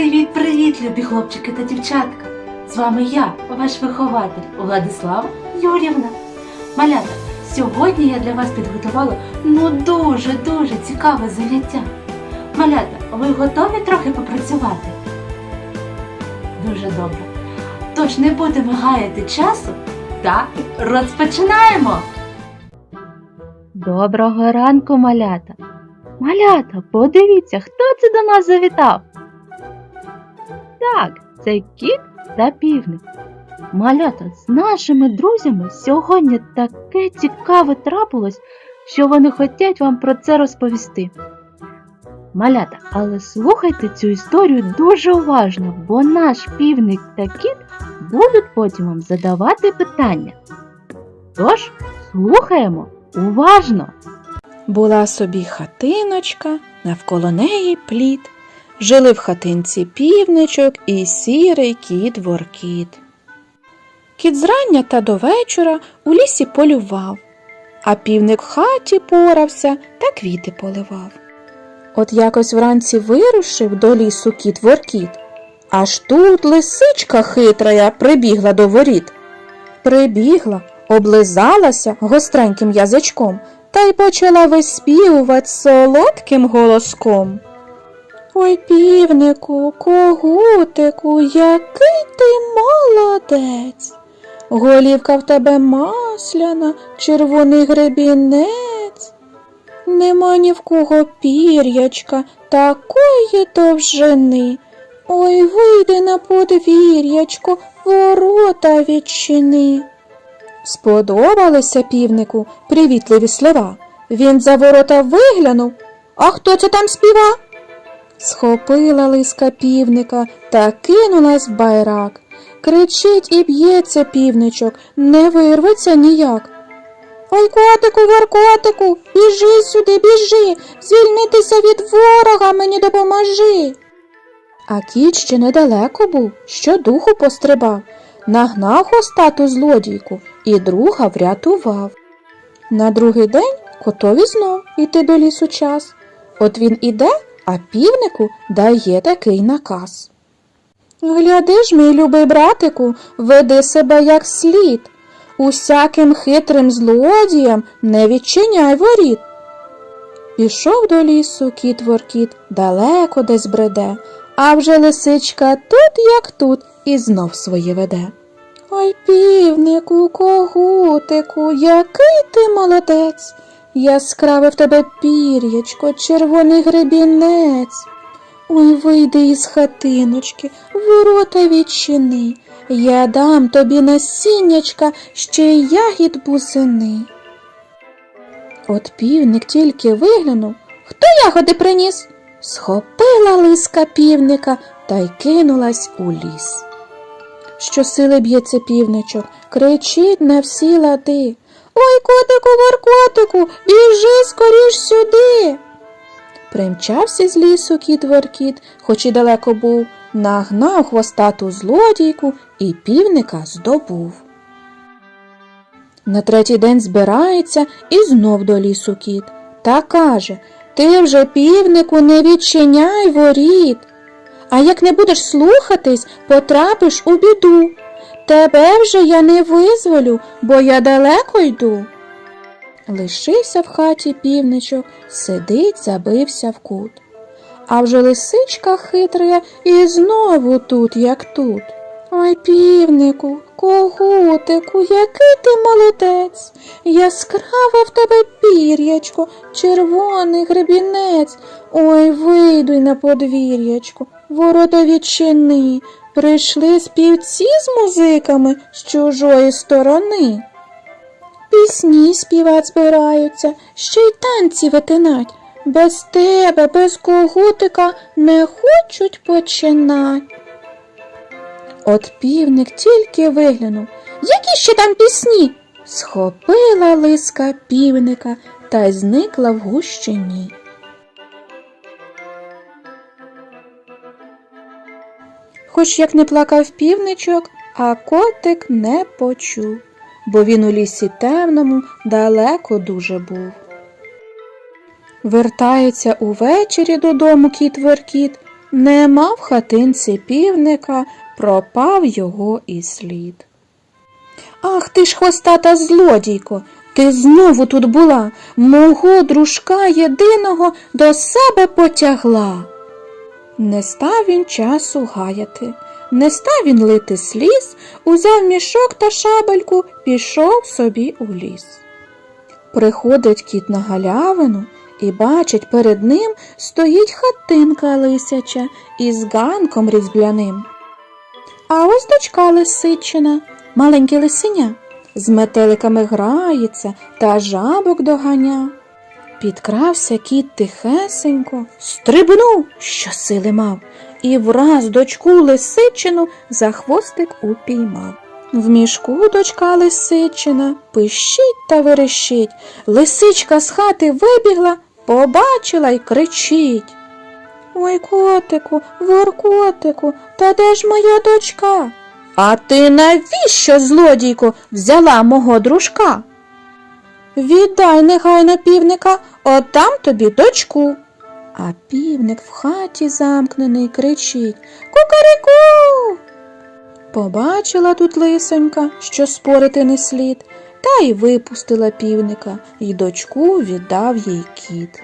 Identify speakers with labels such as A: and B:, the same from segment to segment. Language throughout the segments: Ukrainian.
A: Привіт, привіт, любі хлопчики та дівчатка! З вами я, ваш вихователь Владислава Юрівна. Малята, сьогодні я для вас підготувала ну дуже дуже цікаве заняття. Малята, ви готові трохи попрацювати? Дуже добре. Тож не будемо гаяти часу та розпочинаємо! Доброго ранку, малята! Малята, подивіться, хто це до нас завітав? Так, це кіт та півник. Малята, з нашими друзями сьогодні таке цікаве трапилось, що вони хочуть вам про це розповісти. Малята, але слухайте цю історію дуже уважно, бо наш півник та кіт будуть потім вам задавати питання. Тож, слухаємо уважно.
B: Була собі хатиночка, навколо неї плід. Жили в хатинці півничок і сірий кіт воркіт. Кіт зрання та до вечора у лісі полював, а півник в хаті порався та квіти поливав. От якось вранці вирушив до лісу кіт воркіт, аж тут лисичка хитрая прибігла до воріт. Прибігла, облизалася гостреньким язичком та й почала виспівувати солодким голоском. Ой, півнику, когутику, який ти молодець. Голівка в тебе масляна, червоний гребінець. Нема ні в кого пір'ячка такої довжини. Ой, вийди на подвір'ячко, ворота відчини. Сподобалися півнику привітливі слова. Він за ворота виглянув. А хто це там співа? Схопила лиска півника та кинулась в байрак. Кричить і б'ється півничок, не вирветься ніяк. Ой, котику, воркотику, біжи сюди, біжи, звільнитися від ворога мені допоможи. А кіт ще недалеко був, що духу пострибав, нагнав хвостату злодійку і друга врятував. На другий день котові знов іти до лісу час. От він іде, а півнику дає такий наказ. Гляди ж, мій любий братику, веди себе як слід. Усяким хитрим злодіям не відчиняй воріт. Пішов до лісу кіт воркіт, далеко десь бреде, а вже лисичка тут, як тут, і знов своє веде. Ой, півнику, когутику, який ти молодець, яскраве в тебе пір'ячко, червоний гребінець. Ой, вийди із хатиночки, ворота відчини, я дам тобі насіннячка, ще й ягід бузини. От півник тільки виглянув, хто ягоди приніс? Схопила лиска півника та й кинулась у ліс. Щосили б'ється півничок, кричить на всі лади. Ой, котику, воркотику, біжи скоріш сюди. Примчався з лісу кіт воркіт, хоч і далеко був, нагнав хвостату злодійку і півника здобув. На третій день збирається і знов до лісу кіт та каже Ти вже півнику не відчиняй воріт. А як не будеш слухатись, потрапиш у біду. Тебе вже я не визволю, бо я далеко йду. Лишився в хаті півничок, сидить, забився в кут. А вже лисичка хитрая і знову тут, як тут. Ой, півнику, когутику, який ти молодець, яскраве в тебе пір'ячко, червоний гребінець. Ой, вийдуй на подвір'ячко, ворота відчини, прийшли співці з музиками з чужої сторони. Пісні співать збираються, ще й танці витинать. Без тебе, без когутика не хочуть починать. От півник тільки виглянув. Які ще там пісні? Схопила лиска півника та й зникла в гущині. Хоч як не плакав півничок, а котик не почув, бо він у лісі темному далеко дуже був. Вертається увечері додому кіт Веркіт, Нема в хатинці півника, пропав його і слід. Ах ти ж хвостата злодійко, ти знову тут була, мого дружка єдиного до себе потягла. Не став він часу гаяти, не став він лити сліз, узяв мішок та шабельку, пішов собі у ліс. Приходить кіт на галявину і бачить, перед ним стоїть хатинка лисяча із ганком різьбляним. А ось дочка лисичина, маленьке лисеня, з метеликами грається та жабок доганя. Підкрався кіт тихесенько, стрибнув, що сили мав, і враз дочку лисичину за хвостик упіймав. В мішку дочка лисичина пищить та верещить. Лисичка з хати вибігла, побачила й кричить. Ой, котику, воркотику, та де ж моя дочка? А ти навіщо, злодійко, взяла мого дружка? Віддай негайно півника, отдам тобі дочку. А півник в хаті замкнений кричить Кукарику. Побачила тут лисонька, що спорити не слід, та й випустила півника, і дочку віддав їй кіт.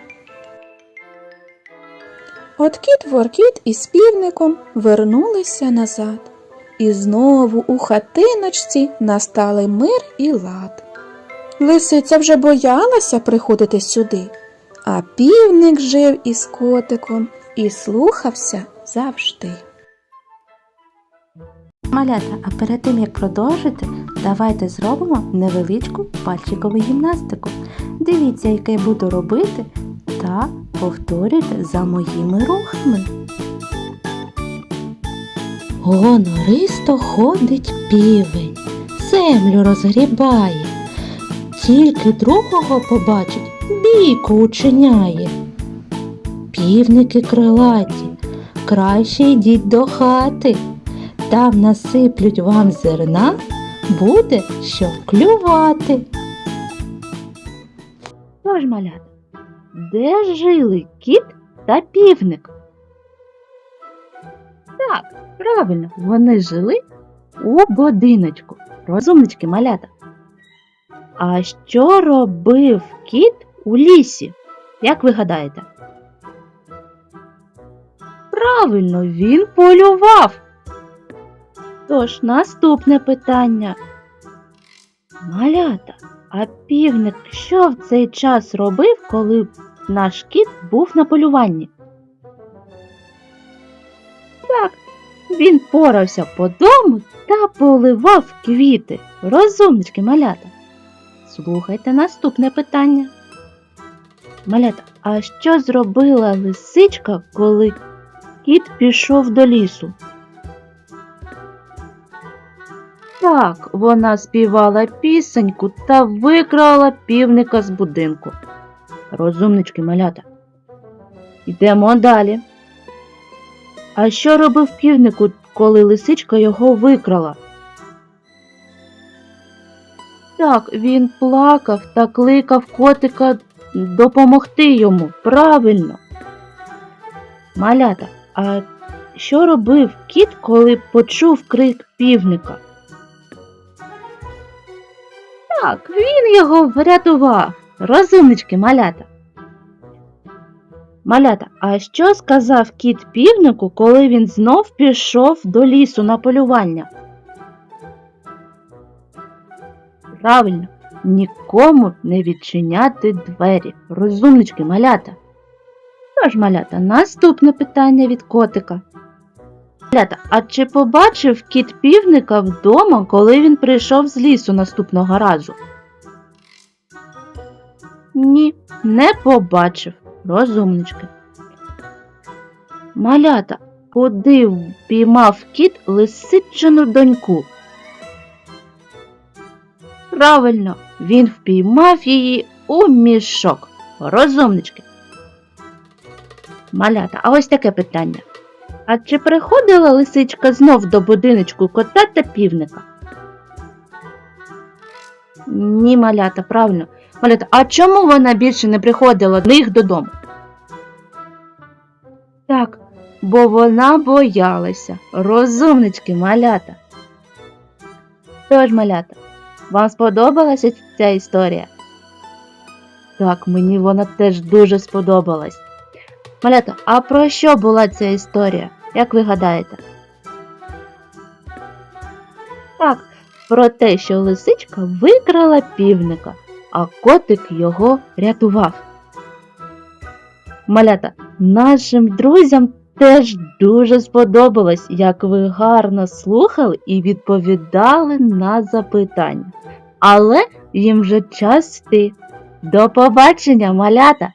B: От кіт Воркіт із півником вернулися назад, і знову у хатиночці настали мир і лад. Лисиця вже боялася приходити сюди, а півник жив із котиком і слухався завжди.
A: Малята, а перед тим як продовжити, давайте зробимо невеличку пальчикову гімнастику. Дивіться, яке я буду робити, та повторюйте за моїми рухами. Гонористо ходить півень, землю розгрібає, тільки другого побачить, бійку учиняє. Півники крилаті, краще йдіть до хати. Там насиплють вам зерна, буде що клювати. Тож, малята, де жили кіт та півник? Так, правильно, вони жили у будиночку. Розумнички малята. А що робив кіт у лісі? Як ви гадаєте? Правильно, він полював. Тож, наступне питання. Малята, а півник що в цей час робив, коли наш кіт був на полюванні? Так, він порався по дому та поливав квіти. Розумнички, малята. Слухайте наступне питання. Малята, а що зробила лисичка, коли кіт пішов до лісу? Так, вона співала пісеньку та викрала півника з будинку. Розумнички малята. Йдемо далі. А що робив півнику, коли лисичка його викрала? Так, він плакав та кликав котика допомогти йому. Правильно. Малята, а що робив кіт, коли почув крик півника? Так, він його врятував. Розумнички, малята. Малята, а що сказав кіт півнику, коли він знов пішов до лісу на полювання? Правильно, нікому не відчиняти двері. Розумнички, малята. Тож, малята, наступне питання від котика. Малята, а чи побачив кіт півника вдома, коли він прийшов з лісу наступного разу? Ні, не побачив. Розумнички. Малята, куди впіймав кіт лисичину доньку? Правильно, він впіймав її у мішок. Розумнички. Малята, а ось таке питання. А чи приходила лисичка знов до будиночку кота та півника? Ні, малята, правильно. Малята, а чому вона більше не приходила до них додому? Так, бо вона боялася. Розумнички, малята. Тож, малята, вам сподобалася ця історія? Так, мені вона теж дуже сподобалась. Малята, а про що була ця історія? Як ви гадаєте? Так, про те, що лисичка викрала півника, а котик його рятував. Малята, нашим друзям теж дуже сподобалось, як ви гарно слухали і відповідали на запитання. Але їм вже час йти. До побачення, малята!